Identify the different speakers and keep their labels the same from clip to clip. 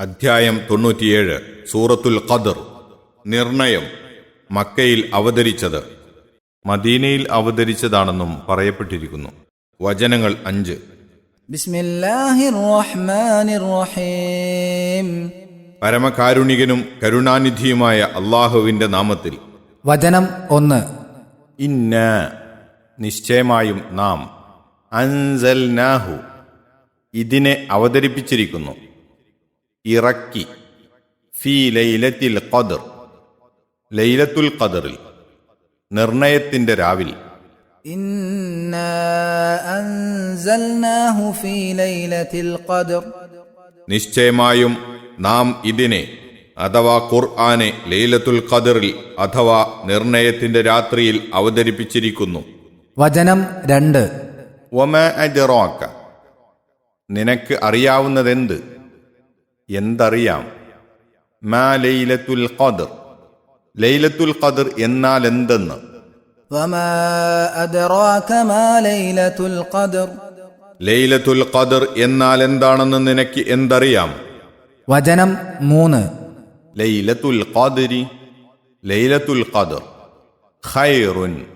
Speaker 1: അധ്യായം തൊണ്ണൂറ്റിയേഴ് സൂറത്തുൽ ഖദർ. നിർണയം. മക്കയിൽ അവതരിച്ചത്. മദീനയിൽ അവതരിച്ചതാണെന്നും പറയപ്പെട്ടിരിക്കുന്നു. വചനങ്ങൾ അഞ്ച്. പരമകാരുണികനും കരുണാനിധിയുമായ അള്ളാഹുവിന്റെ നാമത്തിൽ.
Speaker 2: വചനം ഒന്ന്.
Speaker 1: ഇന്ന നിശ്ചയമായും നാം അൻസൽ ഇതിനെ അവതരിപ്പിച്ചിരിക്കുന്നു. ഇറക്കി ഫി ലൈലത്തിൽ ഖദർ ലൈലത്തുൽ ഖദറിൽ നിർണയത്തിന്റെ രാവിൽ. നിശ്ചയമായും നാം ഇതിനെ അഥവാ ഖുർആനെ ലൈലത്തുൽ ഖദറിൽ അഥവാ നിർണയത്തിന്റെ രാത്രിയിൽ അവതരിപ്പിച്ചിരിക്കുന്നു.
Speaker 2: വചനം രണ്ട്.
Speaker 1: നിനക്ക് അറിയാവുന്നതെന്ത്? എന്തറിയാം? മാ ലൈലത്തുൽ ഖദർ. ലൈലത്തുൽ ഖദർ എന്നാൽ എന്തെന്ന്? ലൈലത്തുൽ ഖദർ എന്നാൽ എന്താണെന്ന് നിനക്ക് എന്തറിയാം?
Speaker 2: വചനം മൂന്ന്.
Speaker 1: ലൈലത്തുൽ ഖദരി ലൈലത്തുൽ ഖദർ ഖൈറുൻ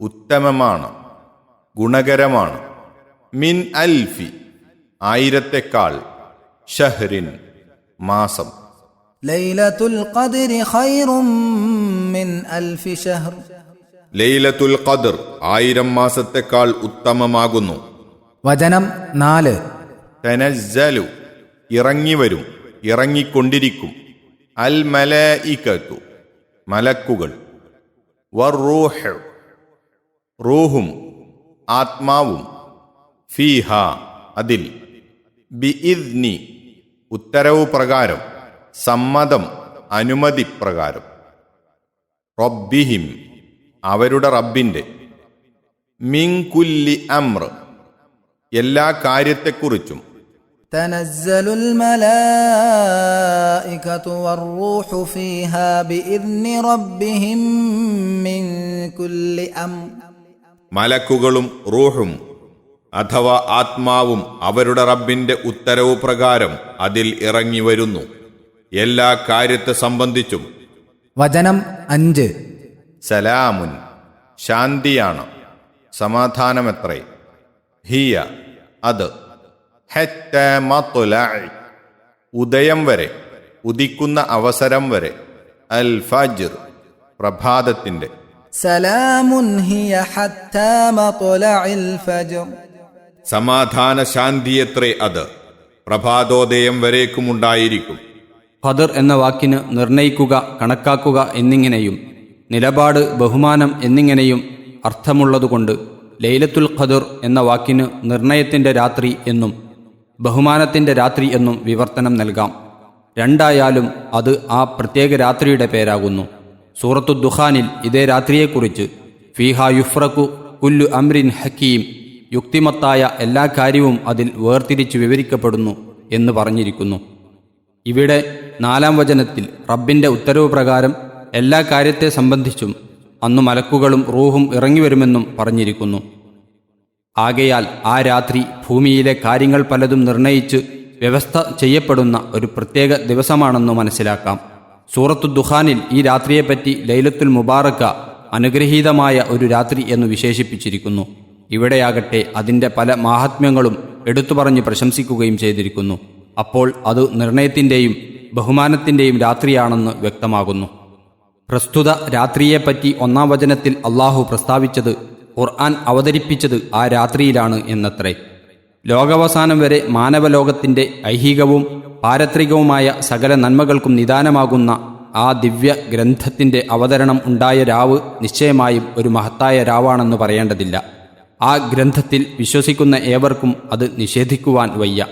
Speaker 1: ഉത്തമമാണ് ഗുണകരമാണ്. മിൻ അൽഫി ആയിരത്തെക്കാൾ ഷഹ്റിൻ. മാസം.
Speaker 2: ലൈലത്തുൽ ഖദ്രി ഖൈറും മിൻ അൽഫി ഷഹർ
Speaker 1: ലൈലത്തുൽ ഖദർ ആയിരം മാസത്തെക്കാൾ ഉത്തമമാകുന്നു.
Speaker 2: വചനം നാല്.
Speaker 1: തനസ്സലു ഇറങ്ങി വരും ഇറങ്ങിക്കൊണ്ടിരിക്കും. അൽ മലഇക്കു മലക്കുകൾ. വർറൂഹ് റൂഹും ആത്മാവും. ഫീഹ അതിൽ. ബിഇദ്നി ഉത്തരവ് പ്രകാരം സമ്മതം അനുമതി പ്രകാരം റബ്ബിഹിം അവരുടെ റബ്ബിന്റെ മിങ്കുല്ലി അമ്ര എല്ലാ കാര്യത്തെക്കുറിച്ചും
Speaker 2: تنزل الملائكة والروح فيها بإذن ربهم من كل أمر
Speaker 1: മലക്കുകളും റൂഹും അഥവാ ആത്മാവും അവരുടെ റബ്ബിന്റെ ഉത്തരവ് പ്രകാരം അതിൽ ഇറങ്ങിവരുന്നു എല്ലാ കാര്യത്തെ സംബന്ധിച്ചും.
Speaker 2: വചനം അഞ്ച്.
Speaker 1: സലാമുൻ. ശാന്തിയാണ്. സമാധാനമെത്രേ. ഹിയ. അത്. ഉദയം വരെ. ഉദിക്കുന്ന അവസരം വരെ. അൽ ഫാജിർ. പ്രഭാതത്തിന്റെ
Speaker 2: സലാമുൻ ഹിയ ഹത്ത മത്ലഇൽ ഫജ്ർ.
Speaker 1: സമാധാന ശാന്തിയത്രേ അത്. പ്രഭാതോദയം വരേക്കുമുണ്ടായിരിക്കും
Speaker 3: ഖദർ എന്ന വാക്കിന് നിർണയിക്കുക കണക്കാക്കുക എന്നിങ്ങനെയും നിലപാട് ബഹുമാനം എന്നിങ്ങനെയും അർത്ഥമുള്ളതുകൊണ്ട് ലൈലത്തുൽ ഖദർ എന്ന വാക്കിന് നിർണയത്തിന്റെ രാത്രി എന്നും ബഹുമാനത്തിന്റെ രാത്രി എന്നും വിവർത്തനം നൽകാം. രണ്ടായാലും അത് ആ പ്രത്യേക രാത്രിയുടെ പേരാകുന്നു. സൂറത്തു ദുഹാനിൽ ഇതേ രാത്രിയെക്കുറിച്ച് ഫീഹ യുഫ്രഖു കുല്ലു അമ്രിൻ ഹക്കീം യുക്തിമത്തായ എല്ലാ കാര്യവും അതിൽ വേർതിരിച്ച് വിവരിക്കപ്പെടുന്നു എന്ന് പറഞ്ഞിരിക്കുന്നു. ഇവിടെ നാലാം വചനത്തിൽ റബ്ബിന്റെ ഉത്തരവ് പ്രകാരം എല്ലാ കാര്യത്തെ സംബന്ധിച്ചും അന്ന് മലക്കുകളും റൂഹും ഇറങ്ങിവരുമെന്നും പറഞ്ഞിരിക്കുന്നു. ആകയാൽ ആ രാത്രി ഭൂമിയിലെ കാര്യങ്ങൾ പലതും നിർണയിച്ച് വ്യവസ്ഥ ചെയ്യപ്പെടുന്ന ഒരു പ്രത്യേക ദിവസമാണെന്ന് മനസ്സിലാക്കാം. സൂറത്തു ദുഹാനിൽ ഈ രാത്രിയെപ്പറ്റി ലൈലത്തുൽ മുബാറക്ക അനുഗ്രഹീതമായ ഒരു രാത്രി എന്ന് വിശേഷിപ്പിച്ചിരിക്കുന്നു. ഇവിടെയാകട്ടെ അതിന്റെ പല മാഹാത്മ്യങ്ങളും എടുത്തു പറഞ്ഞ് പ്രശംസിക്കുകയും ചെയ്തിരിക്കുന്നു. അപ്പോൾ അത് നിർണയത്തിന്റെയും ബഹുമാനത്തിന്റെയും രാത്രിയാണെന്ന് വ്യക്തമാകുന്നു. പ്രസ്തുത രാത്രിയെപ്പറ്റി ഒന്നാം വചനത്തിൽ അള്ളാഹു പ്രസ്താവിച്ചത് ഖുർആൻ അവതരിപ്പിച്ചത് ആ രാത്രിയിലാണ് എന്നത്രേ. ലോകാവസാനം വരെ മാനവലോകത്തിന്റെ ഐഹികവും പാരത്രികവുമായ സകല നന്മകൾക്കും നിദാനമാകുന്ന ആ ദിവ്യ ഗ്രന്ഥത്തിന്റെ അവതരണം ഉണ്ടായ രാവ് നിശ്ചയമായും ഒരു മഹത്തായ രാവാണെന്ന് പറയേണ്ടതില്ല. ആ ഗ്രന്ഥത്തിൽ വിശ്വസിക്കുന്ന ഏവർക്കും അത് നിഷേധിക്കുവാൻ വയ്യ.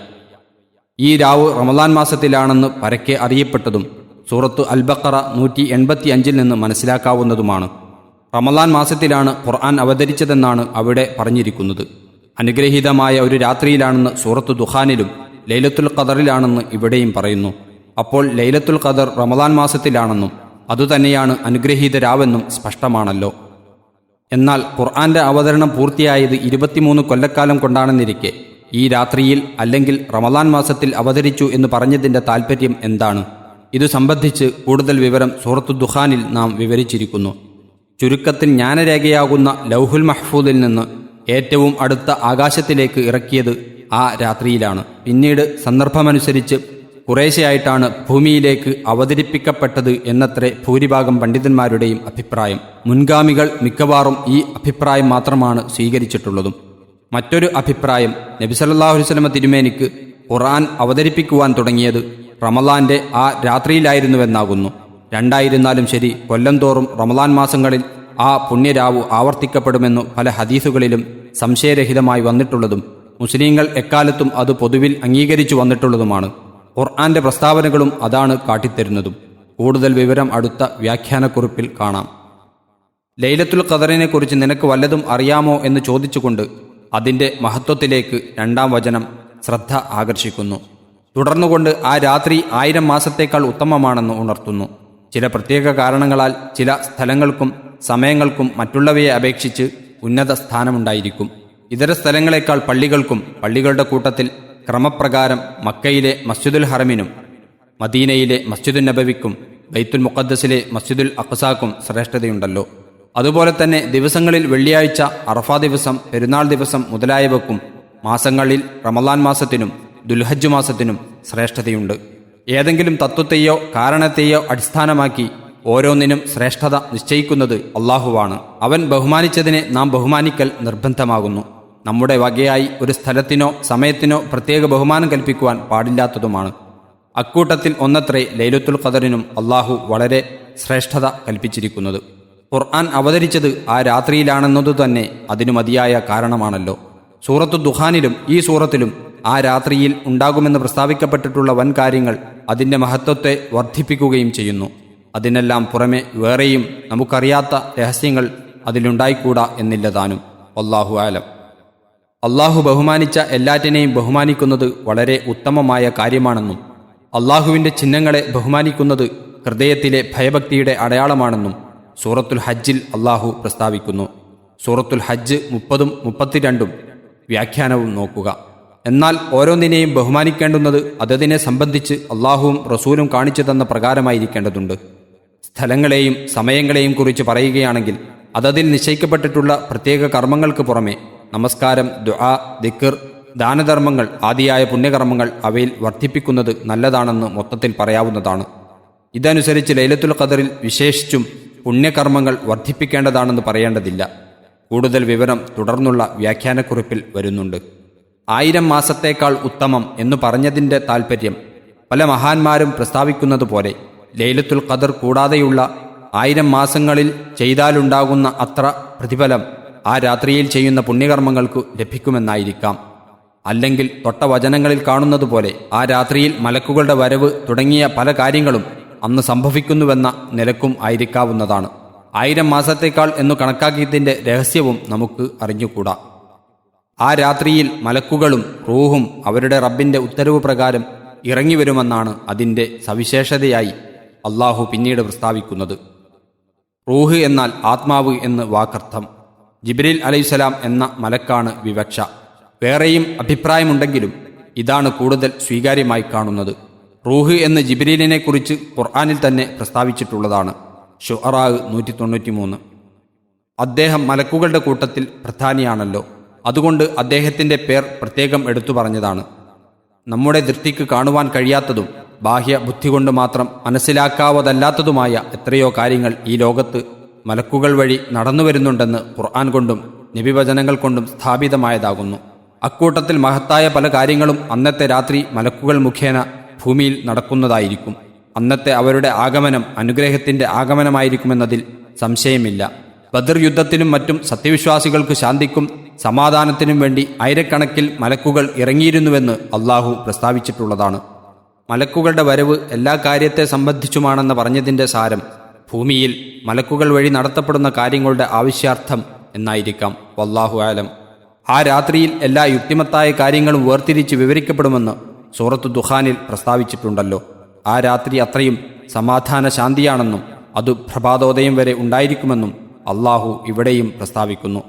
Speaker 3: ഈ രാവ് റമദാൻ മാസത്തിലാണെന്ന് പരക്കെ അറിയപ്പെട്ടതും സൂറത്ത് അൽബക്കറ നൂറ്റി എൺപത്തി അഞ്ചിൽ നിന്ന് മനസ്സിലാക്കാവുന്നതുമാണ്. റമദാൻ മാസത്തിലാണ് ഖുർആൻ അവതരിച്ചതെന്നാണ് അവിടെ പറഞ്ഞിരിക്കുന്നത്. അനുഗ്രഹീതമായ ഒരു രാത്രിയിലാണെന്ന് സൂറത്ത് ദുഹാനിലും ലൈലത്തുൽ ഖദറിലാണെന്ന് ഇവിടെയും പറയുന്നു. അപ്പോൾ ലൈലത്തുൽ ഖദർ റമദാൻ മാസത്തിലാണെന്നും അതുതന്നെയാണ് അനുഗ്രഹീതരാവെന്നും സ്പഷ്ടമാണല്ലോ. എന്നാൽ ഖുർആന്റെ അവതരണം പൂർത്തിയായത് ഇരുപത്തിമൂന്ന് കൊല്ലക്കാലം കൊണ്ടാണെന്നിരിക്കെ. ഈ രാത്രിയിൽ അല്ലെങ്കിൽ റമദാൻ മാസത്തിൽ അവതരിച്ചു എന്ന് പറഞ്ഞതിന്റെ താൽപ്പര്യം എന്താണ്? ഇത് സംബന്ധിച്ച് കൂടുതൽ വിവരം സൂറത്തു ദുഹാനിൽ നാം വിവരിച്ചിരിക്കുന്നു. ചുരുക്കത്തിൽ ജ്ഞാനരേഖയാകുന്ന ലൗഹുൽ മഹ്ഫൂദിൽ നിന്ന് ഏറ്റവും അടുത്ത ആകാശത്തിലേക്ക് ഇറക്കിയത് ആ രാത്രിയിലാണ്. പിന്നീട് സന്ദർഭമനുസരിച്ച് കുറേശ്ശെയായിട്ടാണ് ഭൂമിയിലേക്ക് അവതരിപ്പിക്കപ്പെട്ടത് എന്നത്രേ ഭൂരിഭാഗം പണ്ഡിതന്മാരുടെയും അഭിപ്രായം. മുൻഗാമികൾ മിക്കവാറും ഈ അഭിപ്രായം മാത്രമാണ് സ്വീകരിച്ചിട്ടുള്ളതും. മറ്റൊരു അഭിപ്രായം നബിസല്ലാഹുലിസ്ലമ തിരുമേനിക്ക് ഖുറാൻ അവതരിപ്പിക്കുവാൻ തുടങ്ങിയത് റമലാന്റെ ആ രാത്രിയിലായിരുന്നുവെന്നാകുന്നു. രണ്ടായിരുന്നാലും ശരി കൊല്ലം തോറും റമലാൻ മാസങ്ങളിൽ ആ പുണ്യരാവ് ആവർത്തിക്കപ്പെടുമെന്നു പല ഹദീസുകളിലും സംശയരഹിതമായി വന്നിട്ടുള്ളതും മുസ്ലിങ്ങൾ എക്കാലത്തും അത് പൊതുവിൽ അംഗീകരിച്ചു വന്നിട്ടുള്ളതുമാണ്. ഖുർആന്റെ പ്രസ്താവനകളും അതാണ് കാട്ടിത്തരുന്നതും. കൂടുതൽ വിവരം അടുത്ത വ്യാഖ്യാനക്കുറിപ്പിൽ കാണാം. ലൈലത്തുൽ ഖദറിനെക്കുറിച്ച് നിനക്ക് വല്ലതും അറിയാമോ എന്ന് ചോദിച്ചുകൊണ്ട് അതിന്റെ മഹത്വത്തിലേക്ക് രണ്ടാം വചനം ശ്രദ്ധ ആകർഷിക്കുന്നു. തുടർന്നുകൊണ്ട് ആ രാത്രി ആയിരം മാസത്തേക്കാൾ ഉത്തമമാണെന്ന് ഉണർത്തുന്നു. ചില പ്രത്യേക കാരണങ്ങളാൽ ചില സ്ഥലങ്ങൾക്കും സമയങ്ങൾക്കും മറ്റുള്ളവയെ അപേക്ഷിച്ച് ഉന്നത സ്ഥാനമുണ്ടായിരിക്കും. ഇതര സ്ഥലങ്ങളെക്കാൾ പള്ളികൾക്കും പള്ളികളുടെ കൂട്ടത്തിൽ ക്രമപ്രകാരം മക്കയിലെ മസ്ജിദുൽ ഹറമിനും മദീനയിലെ മസ്ജിദുൽ നബവിക്കും ബൈത്തുൽ മുഖദ്ദസിലെ മസ്ജിദുൽ അഖസാക്കും ശ്രേഷ്ഠതയുണ്ടല്ലോ. അതുപോലെ തന്നെ ദിവസങ്ങളിൽ വെള്ളിയാഴ്ച അറഫാ ദിവസം പെരുന്നാൾ ദിവസം മുതലായവക്കും മാസങ്ങളിൽ റമലാൻ മാസത്തിനും ദുൽഹജ്ജ് മാസത്തിനും ശ്രേഷ്ഠതയുണ്ട്. ഏതെങ്കിലും തത്വത്തെയോ കാരണത്തെയോ അടിസ്ഥാനമാക്കി ഓരോന്നിനും ശ്രേഷ്ഠത നിശ്ചയിക്കുന്നത് അള്ളാഹുവാണ്. അവൻ ബഹുമാനിച്ചതിനെ നാം ബഹുമാനിക്കൽ നിർബന്ധമാകുന്നു. നമ്മുടെ വകയായി ഒരു സ്ഥലത്തിനോ സമയത്തിനോ പ്രത്യേക ബഹുമാനം കൽപ്പിക്കുവാൻ പാടില്ലാത്തതുമാണ്. അക്കൂട്ടത്തിൽ ഒന്നത്രേ ലൈലത്തുൽ ഖദറിനും അള്ളാഹു വളരെ ശ്രേഷ്ഠത കൽപ്പിച്ചിരിക്കുന്നത്. ഖുർആൻ അവതരിച്ചത് ആ രാത്രിയിലാണെന്നതു തന്നെ അതിനു മതിയായ കാരണമാണല്ലോ. സൂറത്തു ദുഹാനിലും ഈ സൂറത്തിലും ആ രാത്രിയിൽ ഉണ്ടാകുമെന്ന് പ്രസ്താവിക്കപ്പെട്ടിട്ടുള്ള വൻ കാര്യങ്ങൾ അതിന്റെ മഹത്വത്തെ വർദ്ധിപ്പിക്കുകയും ചെയ്യുന്നു. അതിനെല്ലാം പുറമെ വേറെയും നമുക്കറിയാത്ത രഹസ്യങ്ങൾ അതിലുണ്ടായിക്കൂടാ എന്നില്ലതാനും. അള്ളാഹു ആലം. അള്ളാഹു ബഹുമാനിച്ച എല്ലാറ്റിനെയും ബഹുമാനിക്കുന്നത് വളരെ ഉത്തമമായ കാര്യമാണെന്നും അള്ളാഹുവിന്റെ ചിഹ്നങ്ങളെ ബഹുമാനിക്കുന്നത് ഹൃദയത്തിലെ ഭയഭക്തിയുടെ അടയാളമാണെന്നും സൂറത്തുൽ ഹജ്ജിൽ അള്ളാഹു പ്രസ്താവിക്കുന്നു. സൂറത്തുൽ ഹജ്ജ് മുപ്പതും മുപ്പത്തിരണ്ടും വ്യാഖ്യാനവും നോക്കുക. എന്നാൽ ഓരോന്നിനെയും ബഹുമാനിക്കേണ്ടുന്നത് അതതിനെ സംബന്ധിച്ച് അള്ളാഹുവും റസൂലും കാണിച്ചു തന്ന പ്രകാരമായിരിക്കേണ്ടതുണ്ട്. സ്ഥലങ്ങളെയും സമയങ്ങളെയും കുറിച്ച് പറയുകയാണെങ്കിൽ അതതിൽ നിശ്ചയിക്കപ്പെട്ടിട്ടുള്ള പ്രത്യേക കർമ്മങ്ങൾക്ക് പുറമെ നമസ്കാരം ദുആ ദിക്കർ ദാനധർമ്മങ്ങൾ ആദിയായ പുണ്യകർമ്മങ്ങൾ അവയിൽ വർദ്ധിപ്പിക്കുന്നത് നല്ലതാണെന്ന് മൊത്തത്തിൽ പറയാവുന്നതാണ്. ഇതനുസരിച്ച് ലൈലത്തുൽ ഖദറിൽ വിശേഷിച്ചും പുണ്യകർമ്മങ്ങൾ വർദ്ധിപ്പിക്കേണ്ടതാണെന്ന് പറയേണ്ടതില്ല. കൂടുതൽ വിവരം തുടർന്നുള്ള വ്യാഖ്യാനക്കുറിപ്പിൽ വരുന്നുണ്ട്. ആയിരം മാസത്തേക്കാൾ ഉത്തമം എന്നു പറഞ്ഞതിന്റെ താൽപ്പര്യം പല മഹാന്മാരും പ്രസ്താവിക്കുന്നത് പോലെ ലൈലത്തുൽ ഖദർ കൂടാതെയുള്ള ആയിരം മാസങ്ങളിൽ ചെയ്താലുണ്ടാകുന്ന അത്ര പ്രതിഫലം ആ രാത്രിയിൽ ചെയ്യുന്ന പുണ്യകർമ്മങ്ങൾക്കു ലഭിക്കുമെന്നായിരിക്കാം. അല്ലെങ്കിൽ തൊട്ട വചനങ്ങളിൽ കാണുന്നതുപോലെ ആ രാത്രിയിൽ മലക്കുകളുടെ വരവ് തുടങ്ങിയ പല കാര്യങ്ങളും അന്ന് സംഭവിക്കുന്നുവെന്ന നിലക്കും ആയിരിക്കാവുന്നതാണ്. ആയിരം മാസത്തേക്കാൾ എന്നു കണക്കാക്കിയതിന്റെ രഹസ്യവും നമുക്ക് അറിഞ്ഞുകൂടാ. ആ രാത്രിയിൽ മലക്കുകളും റൂഹും അവരുടെ റബ്ബിന്റെ ഉത്തരവ് പ്രകാരം ഇറങ്ങിവരുമെന്നാണ് അതിന്റെ സവിശേഷതയായി അള്ളാഹു പിന്നീട് പ്രസ്താവിക്കുന്നത്. റൂഹ് എന്നാൽ ആത്മാവ് എന്ന് വാക്കർത്ഥം. ജിബ്രീൽ അലൈഹിസ്സലാം എന്ന മലക്കാണ് വിവക്ഷ. വേറെയും അഭിപ്രായമുണ്ടെങ്കിലും ഇതാണ് കൂടുതൽ സ്വീകാര്യമായി കാണുന്നത്. റൂഹ് എന്ന ജിബ്രീലിനെ കുറിച്ച് ഖുർആാനിൽ തന്നെ പ്രസ്താവിച്ചിട്ടുള്ളതാണ്. ഷുഅറാഹ് നൂറ്റി തൊണ്ണൂറ്റി മൂന്ന് അദ്ദേഹം മലക്കുകളുടെ കൂട്ടത്തിൽ പ്രധാനിയാണല്ലോ. അതുകൊണ്ട് അദ്ദേഹത്തിന്റെ പേർ പ്രത്യേകം എടുത്തു പറഞ്ഞതാണ്. നമ്മുടെ ദൃഷ്ടിക്ക് കാണുവാൻ കഴിയാത്തതും ബാഹ്യ ബുദ്ധി കൊണ്ട് മാത്രം മനസ്സിലാക്കാവതല്ലാത്തതുമായ എത്രയോ കാര്യങ്ങൾ ഈ ലോകത്ത് മലക്കുകൾ വഴി നടന്നു വരുന്നുണ്ടെന്ന് ഖുർആൻ കൊണ്ടും നബിവചനങ്ങൾ കൊണ്ടും സ്ഥാപിതമായതാകുന്നു. അക്കൂട്ടത്തിൽ മഹത്തായ പല കാര്യങ്ങളും അന്നത്തെ രാത്രി മലക്കുകൾ മുഖേന ഭൂമിയിൽ നടക്കുന്നതായിരിക്കും. അന്നത്തെ അവരുടെ ആഗമനം അനുഗ്രഹത്തിന്റെ ആഗമനമായിരിക്കുമെന്നതിൽ സംശയമില്ല. ബദർ യുദ്ധത്തിനും മറ്റും സത്യവിശ്വാസികൾക്ക് ശാന്തിക്കും സമാധാനത്തിനും വേണ്ടി ആയിരക്കണക്കിൽ മലക്കുകൾ ഇറങ്ങിയിരുന്നുവെന്ന് അള്ളാഹു പ്രസ്താവിച്ചിട്ടുള്ളതാണ്. മലക്കുകളുടെ വരവ് എല്ലാ കാര്യത്തെ സംബന്ധിച്ചുമാണെന്ന് പറഞ്ഞതിന്റെ സാരം ഭൂമിയിൽ മലക്കുകൾ വഴി നടത്തപ്പെടുന്ന കാര്യങ്ങളുടെ ആവശ്യാർത്ഥം എന്നായിരിക്കാം. വല്ലാഹു ആലം. ആ രാത്രിയിൽ എല്ലാ യുക്തിമത്തായ കാര്യങ്ങളും വേർതിരിച്ച് വിവരിക്കപ്പെടുമെന്ന് സൂറത്ത് ദുഹാനിൽ പ്രസ്താവിച്ചിട്ടുണ്ടല്ലോ. ആ രാത്രി അത്രയും സമാധാന ശാന്തിയാണെന്നും അത് പ്രഭാതോദയം വരെ ഉണ്ടായിരിക്കുമെന്നും അള്ളാഹു ഇവിടെയും പ്രസ്താവിക്കുന്നു.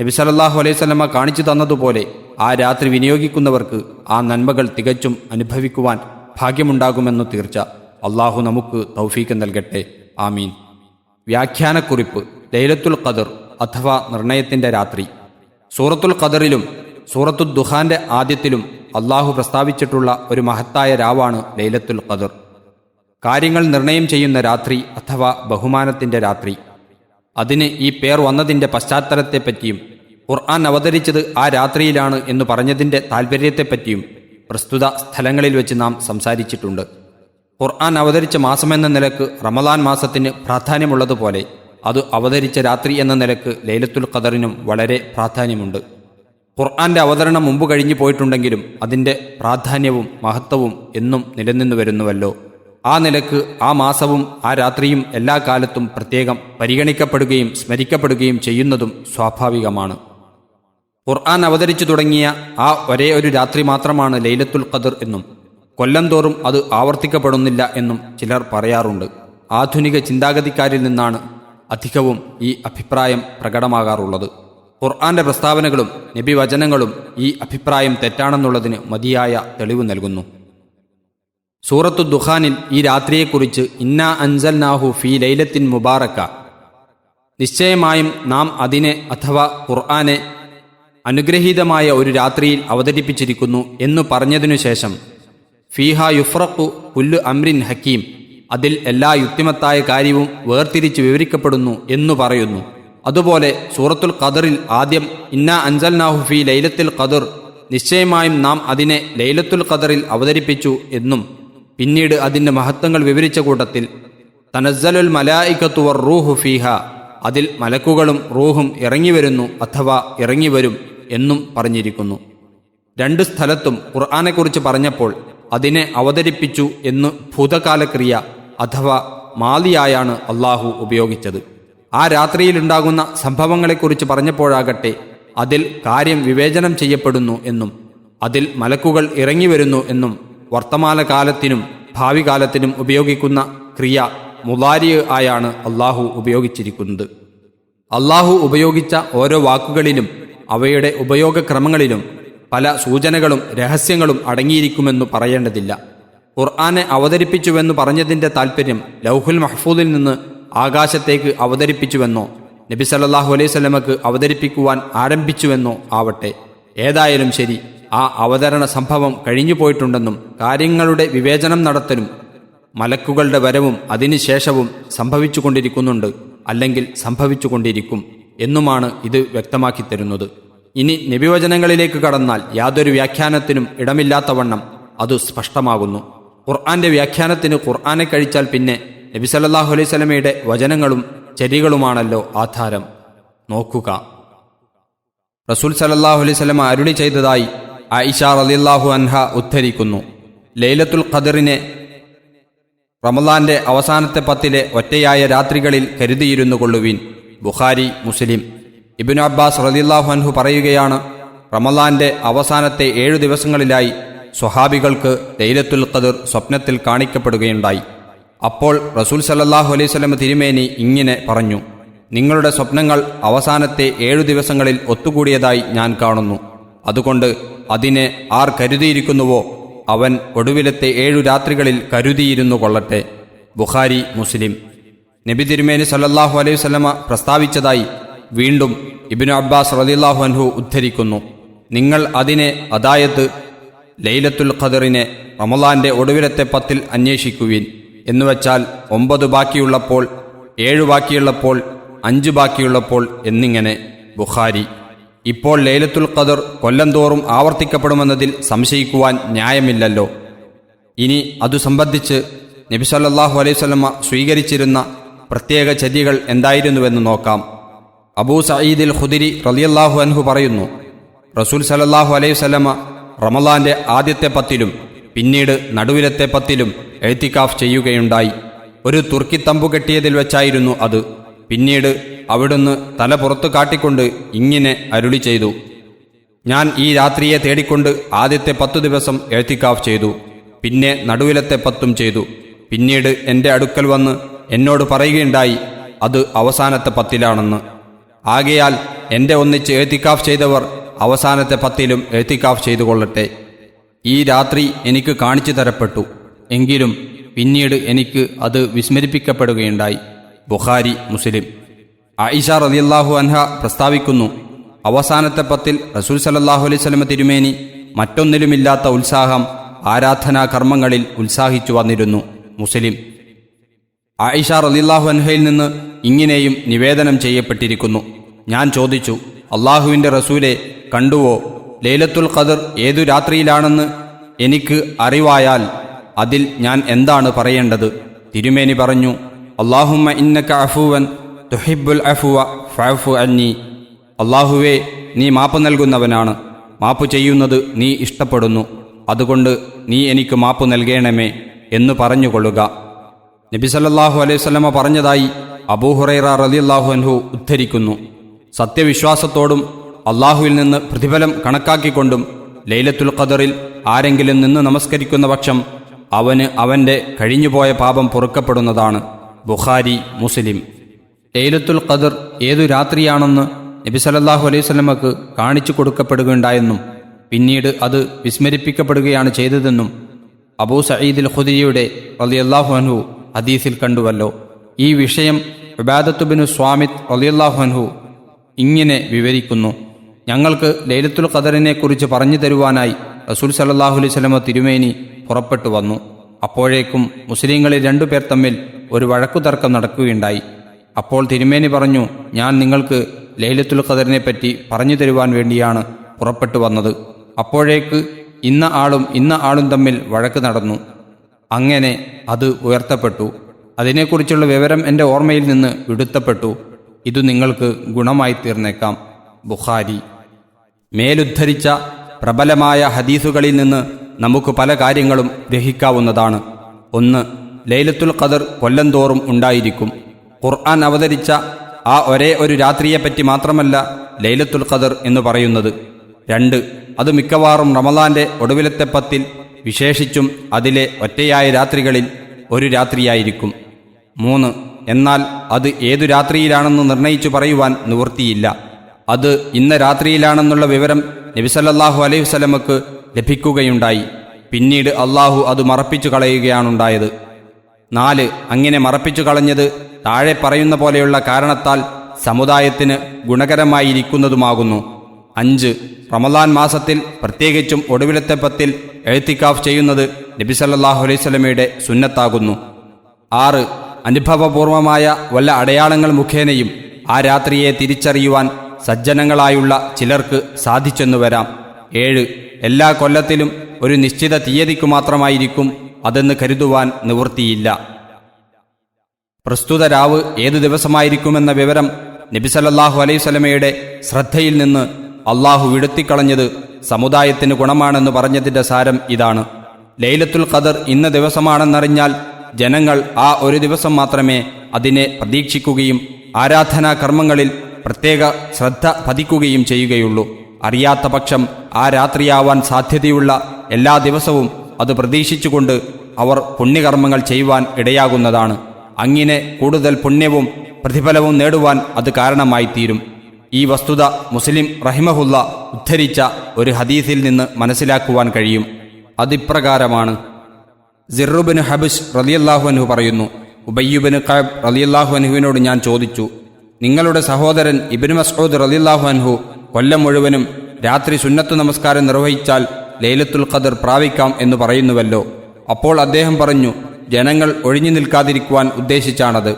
Speaker 3: നബിസലല്ലാഹു സ്വലമ കാണിച്ചു തന്നതുപോലെ ആ രാത്രി വിനിയോഗിക്കുന്നവർക്ക് ആ നന്മകൾ തികച്ചും അനുഭവിക്കുവാൻ ഭാഗ്യമുണ്ടാകുമെന്ന് തീർച്ച. അള്ളാഹു നമുക്ക് തൗഫീക്ക് നൽകട്ടെ. ആമീൻ. വ്യാഖ്യാനക്കുറിപ്പ് ലൈലത്തുൽ ഖദർ അഥവാ നിർണയത്തിന്റെ രാത്രി. സൂറത്തുൽ ഖദറിലും സൂറത്തുൽ ദുഹാന്റെ ആദ്യത്തിലും അള്ളാഹു പ്രസ്താവിച്ചിട്ടുള്ള ഒരു മഹത്തായ രാവാണ് ലൈലത്തുൽ ഖദർ. കാര്യങ്ങൾ നിർണയം ചെയ്യുന്ന രാത്രി അഥവാ ബഹുമാനത്തിന്റെ രാത്രി. അതിന് ഈ പേർ വന്നതിന്റെ പശ്ചാത്തലത്തെപ്പറ്റിയും ഖുർആൻ അവതരിച്ചത് ആ രാത്രിയിലാണ് എന്ന് പറഞ്ഞതിന്റെ താൽപ്പര്യത്തെപ്പറ്റിയും പ്രസ്തുത സ്ഥലങ്ങളിൽ വെച്ച് നാം സംസാരിച്ചിട്ടുണ്ട്. ഖുർആൻ അവതരിച്ച മാസമെന്ന നിലയ്ക്ക് റമദാൻ മാസത്തിന് പ്രാധാന്യമുള്ളതുപോലെ അത് അവതരിച്ച രാത്രി എന്ന നിലയ്ക്ക് ലൈലത്തുൽ ഖദറിനും വളരെ പ്രാധാന്യമുണ്ട്. ഖുർആന്റെ അവതരണം മുമ്പ് കഴിഞ്ഞു പോയിട്ടുണ്ടെങ്കിലും അതിന്റെ പ്രാധാന്യവും മഹത്വവും എന്നും നിലനിന്നു വരുന്നുവല്ലോ. ആ നിലയ്ക്ക് ആ മാസവും ആ രാത്രിയും എല്ലാ കാലത്തും പ്രത്യേകം പരിഗണിക്കപ്പെടുകയും സ്മരിക്കപ്പെടുകയും ചെയ്യുന്നതും സ്വാഭാവികമാണ്. ഖുർആൻ അവതരിച്ചു തുടങ്ങിയ ആ ഒരേ ഒരു രാത്രി മാത്രമാണ് ലൈലത്തുൽ ഖദർ എന്നും കൊല്ലം തോറും അത് ആവർത്തിക്കപ്പെടുന്നില്ല എന്നും ചിലർ പറയാറുണ്ട്. ആധുനിക ചിന്താഗതിക്കാരിൽ നിന്നാണ് അധികവും ഈ അഭിപ്രായം പ്രകടമാകാറുള്ളത്. ഖുർആന്റെ പ്രസ്താവനകളും നബി വചനങ്ങളും ഈ അഭിപ്രായം തെറ്റാണെന്നുള്ളതിന് മതിയായ തെളിവ് നൽകുന്നു. സൂറത്തു ദുഖാനിൽ ഈ രാത്രിയെക്കുറിച്ച് ഇന്ന അൻസൽ നാഹു ഫി ലൈലത്തിൻ മുബാറക്ക നിശ്ചയമായും നാം അതിനെ അഥവാ ഖുർആനെ അനുഗ്രഹീതമായ ഒരു രാത്രിയിൽ അവതരിപ്പിച്ചിരിക്കുന്നു എന്നു പറഞ്ഞതിനു ശേഷം ഫീഹ യുഫ്രഖു പുല്ലു അമ്രിൻ ഹക്കീം. അതിൽ എല്ലാ യുക്തിമത്തായ കാര്യവും വേർതിരിച്ച് വിവരിക്കപ്പെടുന്നു എന്നു പറയുന്നു. അതുപോലെ സൂറത്തുൽ ഖദറിൽ ആദ്യം ഇന്ന അൻസൽനാഹു ഫി ലൈലത്തുൽ ഖദർ നിശ്ചയമായും നാം അതിനെ ലൈലത്തുൽ ഖദറിൽ അവതരിപ്പിച്ചു എന്നും പിന്നീട് അതിന്റെ മഹത്വങ്ങൾ വിവരിച്ച കൂട്ടത്തിൽ തനസ്സലുൽ മലായിക്കത്തുവർ റൂഹു ഫീഹ അതിൽ മലക്കുകളും റൂഹും ഇറങ്ങിവരുന്നു അഥവാ ഇറങ്ങിവരും എന്നും പറഞ്ഞിരിക്കുന്നു. രണ്ട് സ്ഥലത്തും ഖുർആാനെക്കുറിച്ച് പറഞ്ഞപ്പോൾ അതിനെ അവതരിപ്പിച്ചു എന്ന് ഭൂതകാലക്രിയ അഥവാ മാലിയായാണ് അള്ളാഹു ഉപയോഗിച്ചത്. ആ രാത്രിയിലുണ്ടാകുന്ന സംഭവങ്ങളെക്കുറിച്ച് പറഞ്ഞപ്പോഴാകട്ടെ അതിൽ കാര്യം വിവേചനം ചെയ്യപ്പെടുന്നു എന്നും അതിൽ മലക്കുകൾ ഇറങ്ങി വരുന്നു എന്നും വർത്തമാനകാലത്തിനും ഭാവി കാലത്തിനും ഉപയോഗിക്കുന്ന ക്രിയ മുലാരിയ ആയാണ് അള്ളാഹു ഉപയോഗിച്ചിരിക്കുന്നത്. അള്ളാഹു ഉപയോഗിച്ച ഓരോ വാക്കുകളിലും അവയുടെ ഉപയോഗക്രമങ്ങളിലും പല സൂചനകളും രഹസ്യങ്ങളും അടങ്ങിയിരിക്കുമെന്ന് പറയേണ്ടതില്ല. ഖുർആനെ അവതരിപ്പിച്ചുവെന്ന് പറഞ്ഞതിന്റെ താൽപ്പര്യം ലൗഹുൽ മഹ്ഫൂദിൽ നിന്ന് ആകാശത്തേക്ക് അവതരിപ്പിച്ചുവെന്നോ നബി സല്ലാഹു അലൈഹി സ്വലമക്ക് അവതരിപ്പിക്കുവാൻ ആരംഭിച്ചുവെന്നോ ആവട്ടെ. ഏതായാലും ശരി ആ അവതരണ സംഭവം കഴിഞ്ഞു പോയിട്ടുണ്ടെന്നും കാര്യങ്ങളുടെ വിവേചനം നടത്തലും മലക്കുകളുടെ വരവും അതിനുശേഷവും സംഭവിച്ചുകൊണ്ടിരിക്കുന്നുണ്ട് അല്ലെങ്കിൽ സംഭവിച്ചുകൊണ്ടിരിക്കും എന്നുമാണ് ഇത് വ്യക്തമാക്കി തരുന്നത്. ഇനി നബിവചനങ്ങളിലേക്ക് കടന്നാൽ യാതൊരു വ്യാഖ്യാനത്തിനും ഇടമില്ലാത്തവണ്ണം അത് സ്പഷ്ടമാകുന്നു. ഖുർആന്റെ വ്യാഖ്യാനത്തിന് ഖുർആനെ കഴിച്ചാൽ പിന്നെ നബി സല്ലാഹു അലൈഹി സ്വലമയുടെ വചനങ്ങളും ചെടികളുമാണല്ലോ ആധാരം. നോക്കുക. റസൂൽ സലല്ലാഹു അലൈഹി സ്വലമ അരുളി ചെയ്തതായി ആയിഷ റളിയല്ലാഹു അൻഹ ഉദ്ധരിക്കുന്നു. ലൈലത്തുൽ ഖദറിനെ റമദാന്റെ അവസാനത്തെ പത്തിലെ ഒറ്റയായ രാത്രികളിൽ കരുതിയിരുന്നു കൊള്ളുവീൻ ബുഖാരി മുസ്ലിം. ഇബിനു അബ്ബാസ് റളിയല്ലാഹു അൻഹു പറയുകയാണ് റമലാന്റെ അവസാനത്തെ ഏഴു ദിവസങ്ങളിലായി സ്വഹാബികൾക്ക് ലൈലത്തുൽ ഖദർ സ്വപ്നത്തിൽ കാണിക്കപ്പെടുകയുണ്ടായി. അപ്പോൾ റസൂൽ സല്ലാഹു അലൈഹി സ്വലം തിരുമേനി ഇങ്ങനെ പറഞ്ഞു നിങ്ങളുടെ സ്വപ്നങ്ങൾ അവസാനത്തെ ഏഴു ദിവസങ്ങളിൽ ഒത്തുകൂടിയതായി ഞാൻ കാണുന്നു. അതുകൊണ്ട് അതിനെ ആർ കരുതിയിരിക്കുന്നുവോ? അവൻ ഒടുവിലത്തെ ഏഴു രാത്രികളിൽ കരുതിയിരുന്നു കൊള്ളട്ടെ. ബുഖാരി മുസ്ലിം. നബി തിരുമേനി സല്ലാഹു അലൈഹി വസല്ലമ പ്രസ്താവിച്ചതായി വീണ്ടും ഇബിനു അബ്ബാസ് റളിയല്ലാഹു അൻഹു ഉദ്ധരിക്കുന്നു. നിങ്ങൾ അതിനെ അതായത് ലൈലത്തുൽ ഖദറിനെ റമലാന്റെ ഒടുവിലത്തെ പത്തിൽ അന്വേഷിക്കുവിൻ എന്നുവച്ചാൽ ഒമ്പത് ബാക്കിയുള്ളപ്പോൾ ഏഴു ബാക്കിയുള്ളപ്പോൾ അഞ്ചു ബാക്കിയുള്ളപ്പോൾ എന്നിങ്ങനെ ബുഖാരി. ഇപ്പോൾ ലൈലത്തുൽ ഖദർ കൊല്ലം തോറും ആവർത്തിക്കപ്പെടുമെന്നതിൽ സംശയിക്കുവാൻ ന്യായമില്ലല്ലോ. ഇനി അതു സംബന്ധിച്ച് നബിസല്ലാഹു വസല്ലമ സ്വീകരിച്ചിരുന്ന പ്രത്യേക ചര്യകൾ എന്തായിരുന്നുവെന്ന് നോക്കാം. അബൂ സഈദിൽ ഖുദിരി റലിയല്ലാഹു അൻഹു പറയുന്നു റസൂൽ സലല്ലാഹു അലൈഹി വസല്ലമ റമലാന്റെ ആദ്യത്തെ പത്തിലും പിന്നീട് നടുവിലത്തെ പത്തിലും എഴുത്തിക്കാഫ് ചെയ്യുകയുണ്ടായി. ഒരു തുർക്കി തമ്പു കെട്ടിയതിൽ വെച്ചായിരുന്നു അത്. പിന്നീട് അവിടുന്ന് തല പുറത്തു കാട്ടിക്കൊണ്ട് ഇങ്ങനെ അരുളി ചെയ്തു. ഞാൻ ഈ രാത്രിയെ തേടിക്കൊണ്ട് ആദ്യത്തെ പത്തു ദിവസം എഴുത്തിക്കാഫ് ചെയ്തു. പിന്നെ നടുവിലത്തെ പത്തും ചെയ്തു. പിന്നീട് എന്റെ അടുക്കൽ വന്ന് എന്നോട് പറയുകയുണ്ടായി അത് അവസാനത്തെ പത്തിലാണെന്ന്. ആകയാൽ എന്റെ ഒന്നിച്ച് എഴുത്തിക്കാഫ് ചെയ്തവർ അവസാനത്തെ പത്തിലും എഴുത്തിക്കാഫ് ചെയ്തു കൊള്ളട്ടെ ഈ രാത്രി എനിക്ക് കാണിച്ചു തരപ്പെട്ടു. എങ്കിലും പിന്നീട് എനിക്ക് അത് വിസ്മരിപ്പിക്കപ്പെടുകയുണ്ടായി. ബുഖാരി മുസ്ലിം. ആയിഷ റളിയല്ലാഹു അൻഹ പ്രസ്താവിക്കുന്നു അവസാനത്തെ പത്തിൽ റസൂൽ സലല്ലാഹു അലൈഹി തിരുമേനി മറ്റൊന്നിലുമില്ലാത്ത ഉത്സാഹം ആരാധനാ കർമ്മങ്ങളിൽ ഉത്സാഹിച്ചു വന്നിരുന്നു. മുസ്ലിം. ആയിഷ റളിയല്ലാഹു അൻഹയിൽ നിന്ന് ഇങ്ങനെയും നിവേദനം ചെയ്യപ്പെട്ടിരിക്കുന്നു. ഞാൻ ചോദിച്ചു അള്ളാഹുവിന്റെ റസൂലെ കണ്ടുവോ? ലൈലത്തുൽ ഖദർ ഏതു രാത്രിയിലാണെന്ന് എനിക്ക് അറിവായാൽ അതിൽ ഞാൻ എന്താണ് പറയേണ്ടത്? തിരുമേനി പറഞ്ഞു അള്ളാഹുമ്മ ഇന്നക അഫുവൻ തുഹിബുൽ അഫുവ ഫഅഫു അന്നി. അള്ളാഹുവേ നീ മാപ്പ് നൽകുന്നവനാണ്. മാപ്പ് ചെയ്യുന്നത് നീ ഇഷ്ടപ്പെടുന്നു. അതുകൊണ്ട് നീ എനിക്ക് മാപ്പ് നൽകേണമേ എന്ന് പറഞ്ഞുകൊള്ളുക. നബിസല്ലാഹു വസല്ലമ പറഞ്ഞതായി അബൂഹുറൈറ റളിയല്ലാഹു അൻഹു ഉദ്ധരിക്കുന്നു. സത്യവിശ്വാസത്തോടും അള്ളാഹുവിൽ നിന്ന് പ്രതിഫലം കണക്കാക്കിക്കൊണ്ടും ലൈലത്തുൽ ഖദറിൽ ആരെങ്കിലും നിന്ന് നമസ്കരിക്കുന്ന പക്ഷം അവന് അവന്റെ കഴിഞ്ഞുപോയ പാപം പൊറുക്കപ്പെടുന്നതാണ് ബുഖാരി മുസ്ലിം. ലൈലത്തുൽ ഖദർ ഏതു രാത്രിയാണെന്ന് നബി സലല്ലാഹു അലൈഹി വസല്ലമക്ക് കാണിച്ചു കൊടുക്കപ്പെടുകയുണ്ടായെന്നും പിന്നീട് അത് വിസ്മരിപ്പിക്കപ്പെടുകയാണ് ചെയ്തതെന്നും അബൂ സഈദുൽ ഖുദിയുടെ റളിയല്ലാഹു അൻഹു ഹദീസിൽ കണ്ടുവല്ലോ. ഈ വിഷയം ഇബാദത്തുബിനു സ്വാമിത് റളിയല്ലാഹു അൻഹു ഇങ്ങനെ വിവരിക്കുന്നു. ഞങ്ങൾക്ക് ലൈലത്തുൽ ഖദറിനെ കുറിച്ച് പറഞ്ഞു തരുവാനായി റസൂൽ സല്ലല്ലാഹു അലൈഹി വസല്ലമ തിരുമേനി പുറപ്പെട്ടു വന്നു. അപ്പോഴേക്കും മുസ്ലിങ്ങളിൽ രണ്ടുപേർ തമ്മിൽ ഒരു വഴക്കു തർക്കം നടക്കുകയുണ്ടായി. അപ്പോൾ തിരുമേനി പറഞ്ഞു ഞാൻ നിങ്ങൾക്ക് ലൈലത്തുൽ ഖദറിനെ പറ്റി പറഞ്ഞു തരുവാൻ വേണ്ടിയാണ് പുറപ്പെട്ടു വന്നത്. അപ്പോഴേക്ക് ഇന്ന ആളും ഇന്ന ആളും തമ്മിൽ വഴക്ക് നടന്നു. അങ്ങനെ അത് ഉയർത്തപ്പെട്ടു. അതിനെക്കുറിച്ചുള്ള വിവരം എന്റെ ഓർമ്മയിൽ നിന്ന് വിടുത്തപ്പെട്ടു. ഇത് നിങ്ങൾക്ക് ഗുണമായി തീർന്നേക്കാം ബുഖാരി. മേലുദ്ധരിച്ച പ്രബലമായ ഹദീസുകളിൽ നിന്ന് നമുക്ക് പല കാര്യങ്ങളും ഗ്രഹിക്കാവുന്നതാണ്. ഒന്ന് ലൈലത്തുൽ ഖദർ കൊല്ലം തോറും ഉണ്ടായിരിക്കും. ഖുർആൻ അവതരിച്ച ആ ഒരേ ഒരു രാത്രിയെപ്പറ്റി മാത്രമല്ല ലൈലത്തുൽ ഖദർ എന്ന് പറയുന്നത്. രണ്ട് അത് മിക്കവാറും റമദാന്റെ ഒടുവിലത്തെ പത്തിൽ വിശേഷിച്ചും അതിലെ ഒറ്റയായ രാത്രികളിൽ ഒരു രാത്രിയായിരിക്കും. മൂന്ന് എന്നാൽ അത് ഏതു രാത്രിയിലാണെന്ന് നിർണയിച്ചു പറയുവാൻ നിവൃത്തിയില്ല. അത് ഇന്ന രാത്രിയിലാണെന്നുള്ള വിവരം നബിസല്ലാഹു അലൈഹി വസ്ലമക്ക് ലഭിക്കുകയുണ്ടായി. പിന്നീട് അള്ളാഹു അത് മറപ്പിച്ചു കളയുകയാണുണ്ടായത്. നാല് അങ്ങനെ മറപ്പിച്ചു കളഞ്ഞത് താഴെ പറയുന്ന പോലെയുള്ള കാരണത്താൽ സമുദായത്തിന് ഗുണകരമായിരിക്കുന്നതുമാകുന്നു. അഞ്ച് റമദാൻ മാസത്തിൽ പ്രത്യേകിച്ചും ഒടുവിലത്തെ പത്തിൽ എഴുത്തിക്കാഫ് ചെയ്യുന്നത് നബിസല്ലാഹു അലൈഹി സ്വലമയുടെ സുന്നത്താകുന്നു. ആറ് അനുഭവപൂർവമായ വല്ല അടയാളങ്ങൾ മുഖേനയും ആ രാത്രിയെ തിരിച്ചറിയുവാൻ സജ്ജനങ്ങളായുള്ള ചിലർക്ക് സാധിച്ചെന്നു വരാം. ഏഴ് എല്ലാ കൊല്ലത്തിലും ഒരു നിശ്ചിത തീയതിക്കു മാത്രമായിരിക്കും അതെന്ന് കരുതുവാൻ നിവൃത്തിയില്ല. പ്രസ്തുത രാവ് ഏതു ദിവസമായിരിക്കുമെന്ന വിവരം നബിസലല്ലാഹു അലൈഹി സ്വലമയുടെ ശ്രദ്ധയിൽ നിന്ന് അള്ളാഹു വിടുത്തിക്കളഞ്ഞത് സമുദായത്തിന് ഗുണമാണെന്ന് പറഞ്ഞതിന്റെ സാരം ഇതാണ്. ലൈലത്തുൽ ഖദർ ഇന്ന ദിവസമാണെന്നറിഞ്ഞാൽ ജനങ്ങൾ ആ ഒരു ദിവസം മാത്രമേ അതിനെ പ്രതീക്ഷിക്കുകയും ആരാധനാ കർമ്മങ്ങളിൽ പ്രത്യേക ശ്രദ്ധ പതിക്കുകയും ചെയ്യുകയുള്ളൂ. അറിയാത്ത പക്ഷം ആ രാത്രിയാവാൻ സാധ്യതയുള്ള എല്ലാ ദിവസവും അത് പ്രതീക്ഷിച്ചുകൊണ്ട് അവർ പുണ്യകർമ്മങ്ങൾ ചെയ്യുവാൻ ഇടയാകുന്നതാണ്. അങ്ങിനെ കൂടുതൽ പുണ്യവും പ്രതിഫലവും നേടുവാൻ അത് കാരണമായി തീരും ഈ വസ്തുത മുസ്ലിം റഹിമഹുല്ല ഉദ്ധരിച്ച ഒരു ഹദീസിൽ നിന്ന് മനസ്സിലാക്കുവാൻ കഴിയും. അതിപ്രകാരമാണ് സിറുബിന് ഹബിഷ് റലിയല്ലാഹു അൻഹു പറയുന്നു ഉബയ്യുബിന് ഖബ് റലിയല്ലാഹു അൻഹുവിനോട് ഞാൻ ചോദിച്ചു നിങ്ങളുടെ സഹോദരൻ ഇബിന് മസ്ഊദ് റലിയല്ലാഹു അൻഹു കൊല്ലം മുഴുവനും രാത്രി സുന്നത്ത് നമസ്കാരം നിർവഹിച്ചാൽ ലൈലത്തുൽ ഖദർ പ്രാപിക്കാം എന്ന് പറയുന്നുവല്ലോ. അപ്പോൾ അദ്ദേഹം പറഞ്ഞു ജനങ്ങൾ ഒഴിഞ്ഞു നിൽക്കാതിരിക്കുവാൻ ഉദ്ദേശിച്ചാണത്.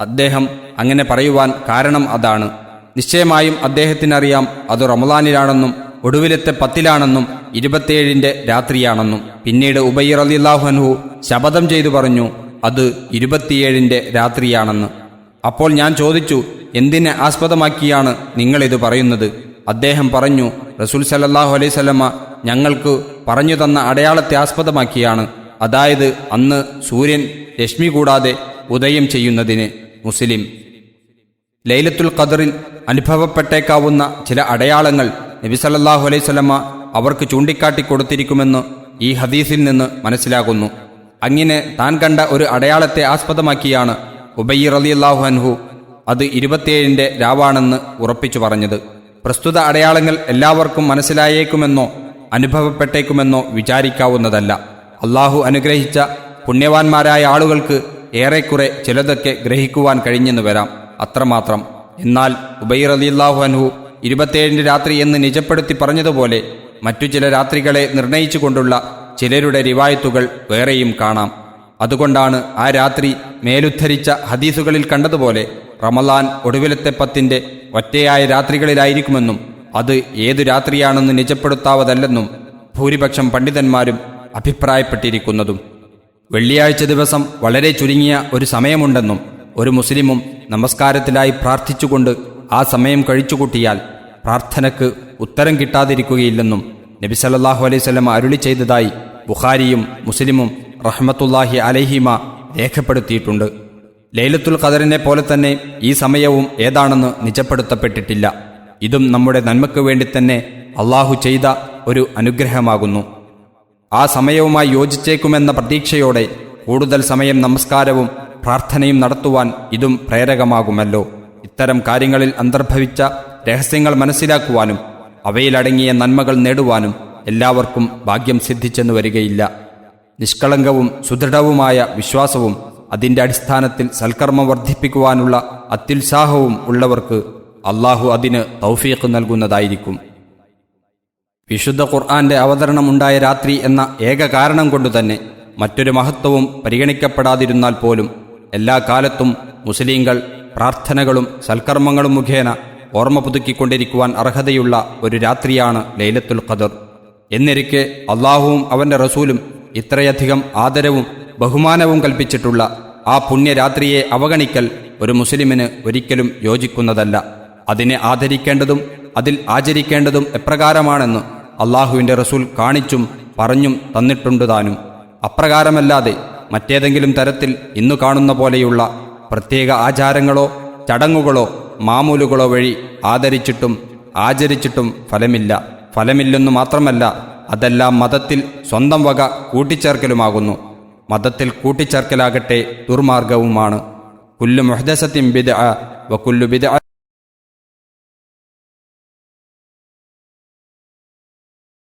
Speaker 3: അദ്ദേഹം അങ്ങനെ പറയുവാൻ കാരണം അതാണ്. നിശ്ചയമായും അദ്ദേഹത്തിനറിയാം അത് റമദാനിലാണെന്നും ഒടുവിലത്തെ പത്തിലാണെന്നും ഇരുപത്തിയേഴിന്റെ രാത്രിയാണെന്നും പിന്നീട് ഉബൈർ അലില്ലാഹു അൻഹു ശപഥം ചെയ്തു പറഞ്ഞു അത് ഇരുപത്തിയേഴിന്റെ രാത്രിയാണെന്ന്. അപ്പോൾ ഞാൻ ചോദിച്ചു എന്തിനെ ആസ്പദമാക്കിയാണ് നിങ്ങളിത് പറയുന്നത്? അദ്ദേഹം പറഞ്ഞു റസൂൽ സല്ലല്ലാഹു അലൈഹി സ്വലമ ഞങ്ങൾക്ക് പറഞ്ഞു തന്ന അടയാളത്തെ ആസ്പദമാക്കിയാണ് അതായത് അന്ന് സൂര്യൻ രശ്മി കൂടാതെ ഉദയം ചെയ്യുന്നതിന് മുസ്ലിം. ലൈലത്തുൽ ഖദറിൽ അനുഭവപ്പെട്ടേക്കാവുന്ന ചില അടയാളങ്ങൾ നബി സല്ലല്ലാഹു അലൈഹി അവർക്ക് ചൂണ്ടിക്കാട്ടി കൊടുത്തിരിക്കുമെന്ന് ഈ ഹദീസിൽ നിന്ന് മനസ്സിലാകുന്നു. അങ്ങനെ താൻ കണ്ട ഒരു അടയാളത്തെ ആസ്പദമാക്കിയാണ് ഉബയ്യർ അലി അള്ളാഹു അൻഹു അത് ഇരുപത്തിയേഴിന്റെ രാവാണെന്ന് ഉറപ്പിച്ചു പറഞ്ഞത്. പ്രസ്തുത അടയാളങ്ങൾ എല്ലാവർക്കും മനസ്സിലായേക്കുമെന്നോ അനുഭവപ്പെട്ടേക്കുമെന്നോ വിചാരിക്കാവുന്നതല്ല. അള്ളാഹു അനുഗ്രഹിച്ച പുണ്യവാന്മാരായ ആളുകൾക്ക് ഏറെക്കുറെ ചിലതൊക്കെ ഗ്രഹിക്കുവാൻ കഴിഞ്ഞെന്ന് വരാം. അത്രമാത്രം. എന്നാൽ ഉബൈർ അലിയല്ലാഹു അൻഹു ഇരുപത്തിയേഴിന് രാത്രി എന്ന് നിജപ്പെടുത്തി പറഞ്ഞതുപോലെ മറ്റു ചില രാത്രികളെ നിർണയിച്ചുകൊണ്ടുള്ള ചിലരുടെ റിവായത്തുകൾ വേറെയും കാണാം. അതുകൊണ്ടാണ് ആ രാത്രി മേലുദ്ധരിച്ച ഹദീസുകളിൽ കണ്ടതുപോലെ റമലാൻ ഒടുവിലത്തെ പത്തിന്റെ ഒറ്റയായ രാത്രികളിലായിരിക്കുമെന്നും അത് ഏതു രാത്രിയാണെന്ന് നിജപ്പെടുത്താവതല്ലെന്നും ഭൂരിപക്ഷം പണ്ഡിതന്മാരും അഭിപ്രായപ്പെട്ടിരിക്കുന്നതും. വെള്ളിയാഴ്ച ദിവസം വളരെ ചുരുങ്ങിയ ഒരു സമയമുണ്ടെന്നും ഒരു മുസ്ലിമും നമസ്കാരത്തിലായി പ്രാർത്ഥിച്ചുകൊണ്ട് ആ സമയം കഴിച്ചുകൂട്ടിയാൽ പ്രാർത്ഥനക്ക് ഉത്തരം കിട്ടാതിരിക്കുകയില്ലെന്നും നബി സല്ലാഹു അലൈഹി വസല്ലം അരുളി ചെയ്തതായി ബുഖാരിയും മുസ്ലിമും റഹ്മത്തുല്ലാഹി അലഹിമ രേഖപ്പെടുത്തിയിട്ടുണ്ട്. ലൈലത്തുൽ ഖദറിനെ പോലെ തന്നെ ഈ സമയവും ഏതാണെന്ന് നിജപ്പെടുത്തപ്പെട്ടിട്ടില്ല. ഇതും നമ്മുടെ നന്മയ്ക്ക് വേണ്ടി തന്നെ അള്ളാഹു ചെയ്ത ഒരു അനുഗ്രഹമാകുന്നു. ആ സമയവുമായി യോജിച്ചേക്കുമെന്ന പ്രതീക്ഷയോടെ കൂടുതൽ സമയം നമസ്കാരവും പ്രാർത്ഥനയും നടത്തുവാൻ ഇതും പ്രേരകമാകുമല്ലോ. ഇത്തരം കാര്യങ്ങളിൽ അന്തർഭവിച്ച രഹസ്യങ്ങൾ മനസ്സിലാക്കുവാനും അവയിലടങ്ങിയ നന്മകൾ നേടുവാനും എല്ലാവർക്കും ഭാഗ്യം സിദ്ധിച്ചെന്നു വരികയില്ല. നിഷ്കളങ്കവും സുദൃഢവുമായ വിശ്വാസവും അതിന്റെ അടിസ്ഥാനത്തിൽ സൽക്കർമ്മം വർദ്ധിപ്പിക്കുവാനുള്ള അത്യുത്സാഹവും ഉള്ളവർക്ക് അള്ളാഹു അതിന് തൗഫീഖ് നൽകുന്നതായിരിക്കും. വിശുദ്ധ ഖുർആന്റെ അവതരണമുണ്ടായ രാത്രി എന്ന ഏക കാരണം കൊണ്ടുതന്നെ മറ്റൊരു മഹത്വവും പരിഗണിക്കപ്പെടാതിരുന്നാൽ പോലും എല്ലാ കാലത്തും മുസ്ലിങ്ങൾ പ്രാർത്ഥനകളും സൽക്കർമ്മങ്ങളും മുഖേന ഓർമ്മ പുതുക്കിക്കൊണ്ടിരിക്കുവാൻ അർഹതയുള്ള ഒരു രാത്രിയാണ് ലൈലത്തുൽ ഖദർ. എന്നിരിക്കെ അള്ളാഹുവും അവന്റെ റസൂലും ഇത്രയധികം ആദരവും ബഹുമാനവും കൽപ്പിച്ചിട്ടുള്ള ആ പുണ്യരാത്രിയെ അവഗണിക്കൽ ഒരു മുസ്ലിമിന് ഒരിക്കലും യോജിക്കുന്നതല്ല. അതിനെ ആദരിക്കേണ്ടതും അതിൽ ആചരിക്കേണ്ടതും എപ്രകാരമാണെന്ന് അള്ളാഹുവിന്റെ റസൂൽ കാണിച്ചും പറഞ്ഞും തന്നിട്ടുണ്ട് താനും അപ്രകാരമല്ലാതെ മറ്റേതെങ്കിലും തരത്തിൽ ഇന്നു കാണുന്ന പോലെയുള്ള പ്രത്യേക ആചാരങ്ങളോ ചടങ്ങുകളോ മാമൂലുകളോ വഴി ആദരിച്ചിട്ടും ആചരിച്ചിട്ടും ഫലമില്ല. ഫലമില്ലെന്നു മാത്രമല്ല അതെല്ലാം മതത്തിൽ സ്വന്തം വക കൂട്ടിച്ചേർക്കലുമാകുന്നു. മതത്തിൽ കൂട്ടിച്ചേർക്കലാകട്ടെ ദുർമാർഗവുമാണ്. കുല്ലു മുഹദസത്തിൻ ബിദ വ കുല്ലു ബിദ